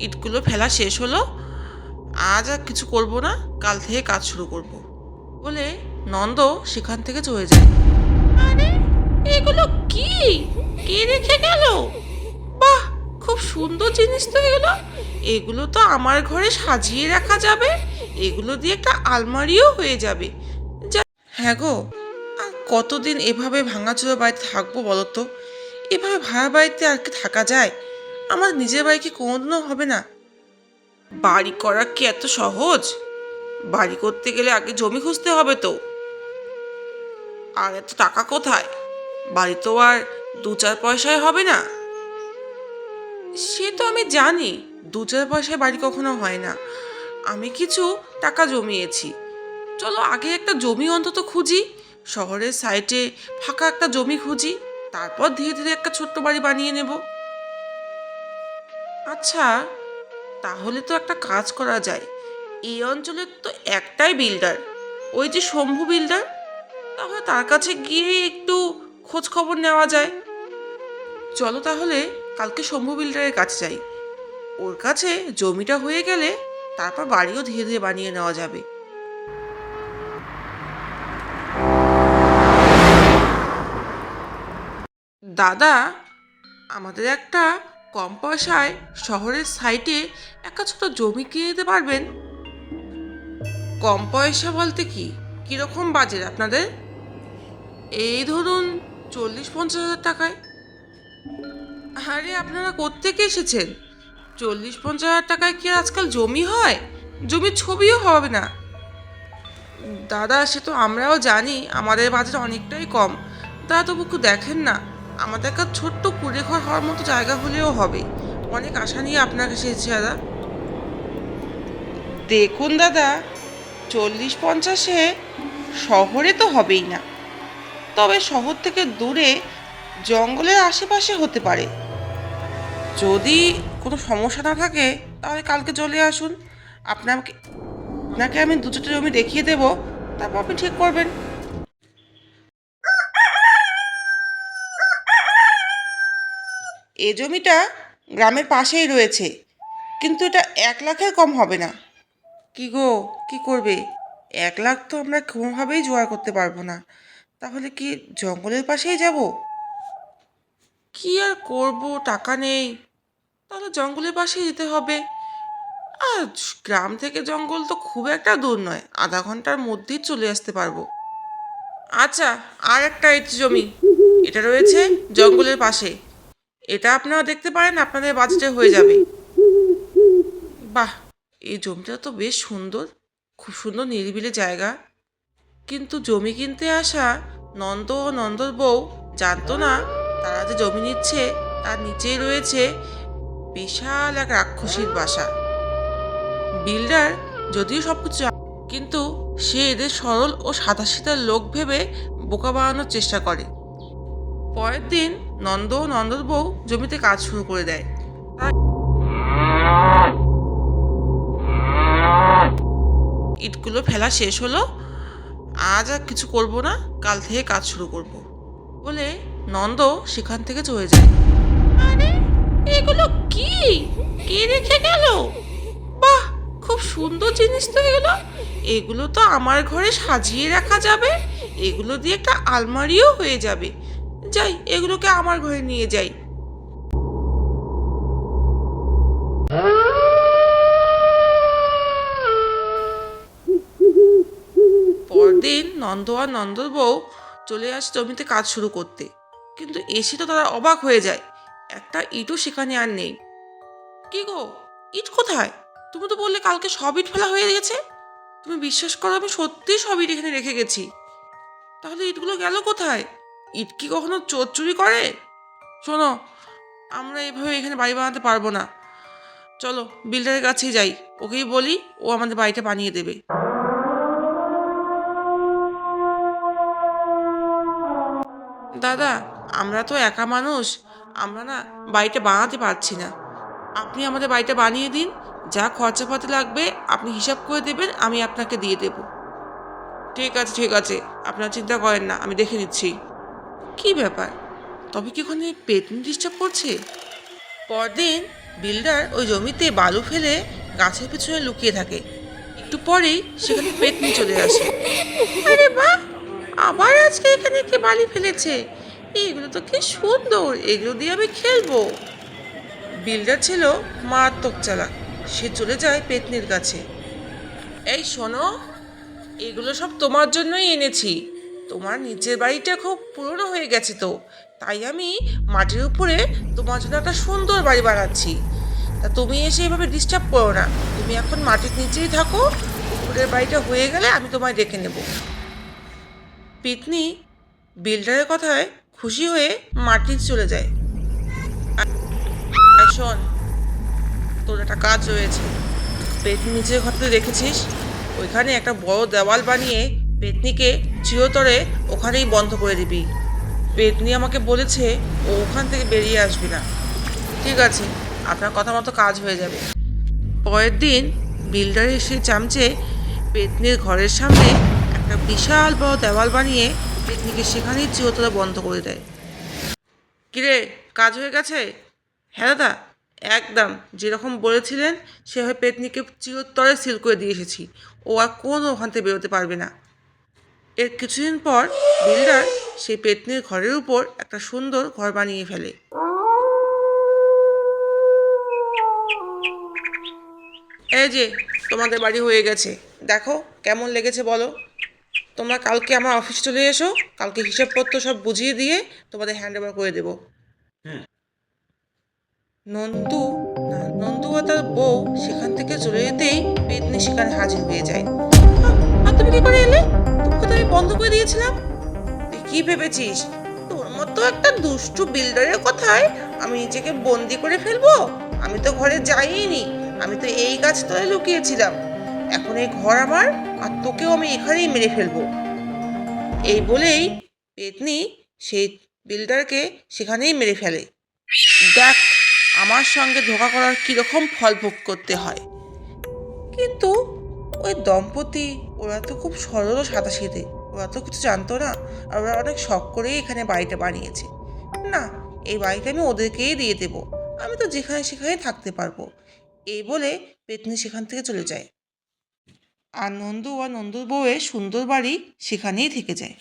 ইটগুলো ফেলা শেষ হলো। আজ আর কিছু করব না কাল থেকে কাজ শুরু করব। বলে নন্দ সেখান থেকে চলে যায়। আরে এগুলো কি? কে রেখে গেল? বাহ খুব সুন্দর জিনিস তো এগুলো। এগুলো তো আমার ঘরে সাজিয়ে রাখা যাবে। এগুলো দিয়ে একটা আলমারিও হয়ে যাবে। হ্যাঁ গো কতদিন এভাবে ভাঙাচোরা বাড়িতে থাকব বলো তো? এভাবে ভাড়া বাড়িতে আর কি থাকা যায়? আমার নিজের বাড়ি কোনোদিনও হবে না? বাড়ি করা কি এত সহজ? বাড়ি করতে গেলে আগে জমি খুঁজতে হবে তো। আর এত টাকা কোথায়? বাড়ি তো আর দু চার পয়সায় হবে না। সে তো আমি জানি, দু চার পয়সায় বাড়ি কখনো হয় না। আমি কিছু টাকা জমিয়েছি। চলো আগে একটা জমি অন্তত খুঁজি, শহরের সাইটে ফাঁকা একটা জমি খুঁজি, তারপর ধীরে ধীরে একটা ছোট্ট বাড়ি বানিয়ে নেব। আচ্ছা তাহলে তো একটা কাজ করা যায়। এই অঞ্চলের তো একটাই বিল্ডার ওই যে শম্ভু বিল্ডার তাহলে তার কাছে গিয়ে একটু খোঁজ খবর নেওয়া যায়। চলো তাহলে কালকে শম্ভু বিল্ডারের কাছে যাই। ওর কাছে জমিটা হয়ে গেলে তারপর বাড়িও ধীরে ধীরে বানিয়ে নেওয়া যাবে। দাদা, আমাদের একটা কম পয়সায় শহরের সাইটে একটা ছোট জমি কিনে দিতে পারবেন? কম পয়সা বলতে কি? কীরকম বাজেট আপনাদের? এই ধরুন চল্লিশ পঞ্চাশ হাজার টাকায়। আরে, আপনারা কোত্থেকে এসেছেন? চল্লিশ পঞ্চাশ হাজার টাকায় কি আজকাল জমি হয়? জমির ছবিও হবে না। দাদা, সে তো আমরাও জানি আমাদের বাজেট অনেকটাই কম। দাদা তবু দেখেন না। আমাদের একটা ছোট্ট কুড়ে ঘর হওয়ার মতো জায়গা হলেও হবে। অনেক আশা নিয়ে আপনার কাছে এসেছি, দাদা। দেখুন, দাদা, চল্লিশ পঞ্চাশে শহরে তো হবেই না। তবে শহর থেকে দূরে জঙ্গলের আশেপাশে হতে পারে। যদি কোনো সমস্যা না থাকে, তাহলে কালকে চলে আসুন। আপনাকে আপনাকে আমি দু চারটে জমি দেখিয়ে দেবো, তারপর আপনি ঠিক করবেন। এ জমিটা গ্রামের পাশেই রয়েছে। কিন্তু এটা এক লাখের কম হবে না। কি গো, কি করবে? এক লাখ তো আমরা কোনোভাবেই জোগাড় করতে পারব না। তাহলে কি জঙ্গলের পাশেই যাব? কি আর করব? টাকা নেই। তাহলে জঙ্গলের পাশেই যেতে হবে। আর গ্রাম থেকে জঙ্গল তো খুব একটা দূর নয়। আধা ঘণ্টার মধ্যেই চলে আসতে পারব। আচ্ছা আর একটা জমি। এটা রয়েছে জঙ্গলের পাশে। এটা আপনারা দেখতে পারেন, আপনাদের বাজেটে হয়ে যাবে। বাহ! এই জমিটা তো বেশ সুন্দর, খুব সুন্দর নিরিবিলি জায়গা। কিন্তু জমি কিনতে আসা নন্দ ও নন্দর বউ জানতো না, তারা যে জমি নিচ্ছে তার নিচেই রয়েছে বিশাল এক রাক্ষসীর বাসা। বিল্ডার যদিও সব কিছু কিন্তু সে এদের সরল ও সাদাসিধার লোক ভেবে বোকা বানানোর চেষ্টা করে। পরের দিন নন্দ ও নন্দর বউ জমিতে কাজ শুরু করে দেয়। ইটগুলো ফেলা শেষ হলো। আজ আর কিছু করব না, কাল থেকে কাজ শুরু করব। বলে নন্দ সেখান থেকে চলে যায়। আরে, এগুলো কি? কে রেখে গেল? বাহ, খুব সুন্দর জিনিস তো এগুলো। এগুলো তো আমার ঘরে সাজিয়ে রাখা যাবে। এগুলো দিয়ে একটা আলমারিও হয়ে যাবে। যাই, এগুলোকে আমার ঘরে নিয়ে যাই। পরদিন নন্দ আর নন্দর বউ চলে আসে জমিতে কাজ শুরু করতে। কিন্তু এসে তো তারা অবাক হয়ে যায়। একটা ইটও সেখানে আর নেই। কি গো, ইট কোথায়? তুমি তো বললে কালকে সব ইট ফেলা হয়ে গেছে। তুমি বিশ্বাস করো আমি সত্যিই সব ইট এখানে রেখে গেছি। তাহলে ইটগুলো গেল কোথায়? ইট কি কখনো চোর চুরি করে? শোনো, আমরা এভাবে এখানে বাড়ি বানাতে পারব না। চলো বিল্ডারের কাছেই যাই। ওকেই বলি, ও আমাদের বাড়িটা বানিয়ে দেবে। দাদা, আমরা তো একা মানুষ। আমরা না বাড়িটা বানাতে পারছি না। আপনি আমাদের বাড়িটা বানিয়ে দিন। যা খরচাপাতি লাগবে, আপনি হিসাব করে দেবেন, আমি আপনাকে দিয়ে দেব। ঠিক আছে ঠিক আছে। আপনার চিন্তা করেন না, আমি দেখে নিচ্ছি। কি ব্যাপার? তবে কি ওখানে পেটনি ডিস্টার্ব করছে? পরদিন বিল্ডার ওই জমিতে বালু ফেলে গাছের পিছনে লুকিয়ে থাকে। একটু পরেই সেখানে পেতনি চলে আসে। আরে বাহ! আবার আজকে এখানে কে বালি ফেলেছে? এগুলো তো কি সুন্দর! এগুলো দিয়ে আমি খেলব। বিল্ডার ছিল মারাত্মক চালাক। সে চলে যায় পেতনির কাছে। এই শোনো, এগুলো সব তোমার জন্যই এনেছি। তোমার নিচের বাড়িটা খুব পুরনো হয়ে গেছে তো। তাই আমি মাটির উপরে তোমার জন্য একটা সুন্দর বাড়ি বানাচ্ছি। তা তুমি এসে এভাবে ডিস্টার্ব করো না। তুমি এখন মাটির নিচেই থাকো। উপরের বাড়িটা হয়ে গেলে আমি তোমায় ডেকে নেব। পিতনি বিল্ডারের কথায় খুশি হয়ে মাটির চলে যায়। শোন, তোর একটা কাজ রয়েছে। পেতনি নিচের ঘরটা দেখেছিস ওইখানে একটা বড় দেওয়াল বানিয়ে পেতনিকে চিরতরে ওখানেই বন্ধ করে দিবি। পেতনি আমাকে বলেছে ও ওখান থেকে বেরিয়ে আসবি না। ঠিক আছে, আপনার কথা মতো কাজ হয়ে যাবে। পরের দিন বিল্ডার এসে চামচে পেতনির ঘরের সামনে একটা বিশাল বড় দেওয়াল বানিয়ে পেতনিকে সেখানেই চিরতরে বন্ধ করে দেয়। কিরে, কাজ হয়ে গেছে? হ্যাঁ দাদা, একদম। যেরকম বলেছিলেন, সেভাবে পেতনিকে চিরতরে সিল করে দিয়ে এসেছি। ও আর কোনো ওখান থেকে বেরোতে পারবে না। এর কিছুদিন পর বিল্ডার সেই পেতনির ঘরের উপর একটা সুন্দর ঘর বানিয়ে ফেলে। এই যে তোমাদের বাড়ি হয়ে গেছে। দেখো কেমন লেগেছে বলো। তোমরা কালকে আমার অফিসে চলে এসো কালকে হিসাবপত্র সব বুঝিয়ে দিয়ে তোমাদের হ্যান্ড ওভার করে দেবো। নন্দু না নন্দু আর তার বউ সেখান থেকে চলে যেতেই পেতনি সেখানে হাজির হয়ে যায়। আর তুমি কি করে এলে? আমি বন্ধ করে দিয়েছিলাম? তুই কি ভেবেছিস? তোর মতো একটা দুষ্টু বিল্ডারের কথায় আমি নিজেকে বন্দি করে ফেলব? আমি তো ঘরে যাইনি। আমি তো এই গাছ তলে লুকিয়েছিলাম। এখন এই ঘর আমার, আর তোকেও আমি এখানেই মেরে ফেলব। এই বলেই পেতনি সেই বিল্ডারকে সেখানেই মেরে ফেলে। দেখ, আমার সঙ্গে ধোকা করার কীরকম ফল ভোগ করতে হয়। কিন্তু ওই দম্পতি ওরা তো খুব সরল সাঁতাশিতে ওরা তো কিছু জানতো না আর ওরা অনেক শখ করেই এখানে বাড়িটা বানিয়েছে। না, এই বাড়িটা আমি ওদেরকেই দিয়ে দেব। আমি তো যেখানে সেখানে থাকতে পারব। এই বলে পেতনি সেখান থেকে চলে যায়। আর নন্দু আর নন্দুর বউয়ের সুন্দর বাড়ি সেখানেই থেকে যায়।